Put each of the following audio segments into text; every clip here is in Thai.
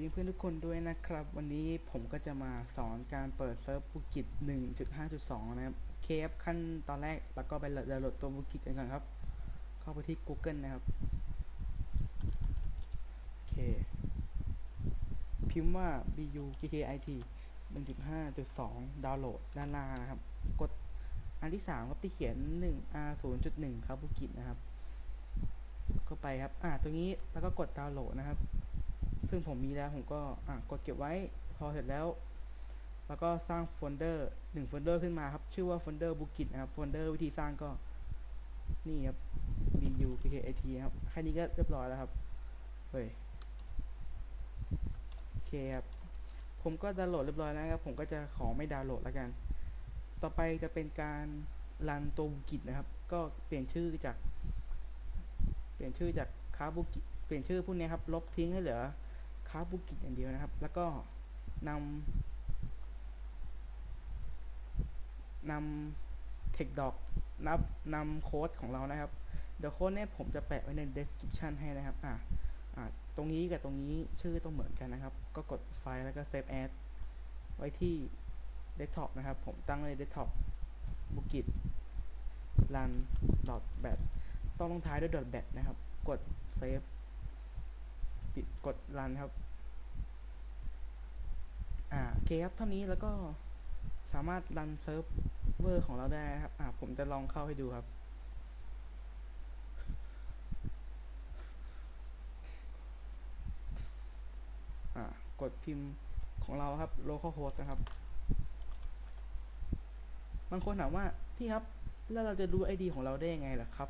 ดีเพื่อนทุกคนด้วยนะครับ วันนี้ผมก็จะมาสอนการเปิดเซิร์ฟบูกิจ1.5.2 นะครับเคฟขั้นตอนแรกแล้วก็ไปดาวน์โหลดตัวบูกิจกันก่อนครับ เข้าไปที่ Google นะครับโอเคพิมพ์ว่า bukit 1.5.2 ดาวน์โหลดด้านล่างนะครับ กดอันที่ 3 ครับที่เขียน 1r 0.1 ครับบูกิจนะครับ ก็ไปครับ อ่าตรงนี้แล้วก็กดดาวน์โหลดนะครับ ซึ่งผมมีแล้วผมก็กดเก็บไว้พอเสร็จแล้ว แล้วก็สร้างโฟลเดอร์หนึ่งโฟลเดอร์ขึ้นมาครับ ชื่อว่าโฟลเดอร์บุกิ t นะครับโฟลเดอร์วิธีสร้างก็ นี่ครับ bu pkt ครับแค่นี้ก็เรียบร้อยแล้วครับเฮ้ยโอเคครับผมก็ดาวน์โหลดเรียบร้อยแล้วครับผมก็จะขอไม่ดาวน์โหลดแล้วกัน ต่อไปจะเป็นการรันตัวบุกิ t นะครับ ก็เปลี่ยนชื่อจาก เปลี่ยนชื่อจากคาบุกิเปลี่ยนชื่อพวกนี้ครับ ลบทิ้งให้เหลือ คาบุกิอย่างเดียวนะครับ แล้วก็นำนำเทคดอกนับนำโค้ดของเรานะครับ เดี๋ยวโค้ดเนี่ยผมจะแปะไว้ใน description ให้นะครับอ่าอ่าตรงนี้กับตรงนี้ชื่อต้องเหมือนกันนะครับ ก็กดไฟล์แล้วก็ save as ไว้ที่ desktop นะครับ ผมตั้งไว้ใน desktop บุกิ run bat ต้องลงท้ายด้วย bat นะครับ กด save ปิดกดรันครับอ่าโอเคครับเท่านี้แล้วก็สามารถรันเซิร์ฟเวอร์ของเราได้ครับอ่าผมจะลองเข้าให้ดูครับอ่ากดพิมพ์ของเราครับ localhost นะครับ บางคนถามว่า พี่ครับ แล้วเราจะรู้ ID ของเราได้ยังไงล่ะครับ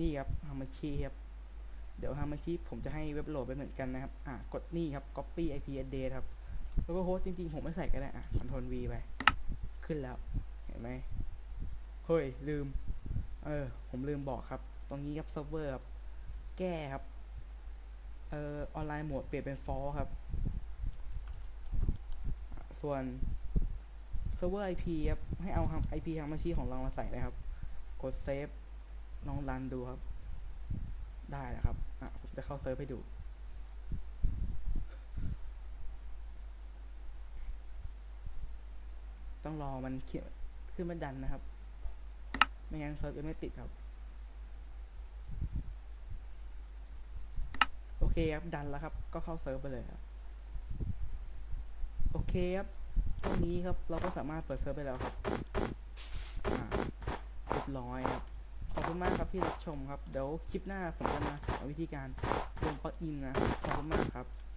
นี่ครับฮามาชีครับ เดี๋ยวฮางมาชิผมจะให้เว็บโหลดไปเหมือนกันนะครับ อะกดนี่ครับ copy IP address ครับ แล้วก็โฮสต์จริงๆ ผมไม่ใส่ก็ได้ อะ Ctrl V ไป ขึ้นแล้ว เห็นไหมเฮ้ย ลืม เออ ผมลืมบอกครับ ตรงนี้ครับเซิร์ฟเวอร์ครับ แก้ครับ เอ่อ ออนไลน์โหมดเปลี่ยนเป็น false ครับ ส่วนเซิร์ฟเวอร์ IP ครับ ให้เอา IP ฮางมาชิของเรามาใส่นะครับ กดเซฟลองรันดูครับ ได้แล้วครับ จะเข้าเซิร์ฟให้ดู ต้องรอมันเขียนขึ้นมาดันนะครับ ไม่งั้นเซิร์ฟจะไม่ติดครับ โอเคครับ ดันแล้วครับ ก็เข้าเซิร์ฟไปเลยครับ โอเคครับ ตรงนี้ครับ เราก็สามารถเปิดเซิร์ฟไปแล้วครับเรียบร้อยครับ คุณมากครับที่รับชมครับ เดี๋ยวคลิปหน้าผมจะมาสอนวิธีการลงปลั๊กอินนะ ขอบคุณมากครับ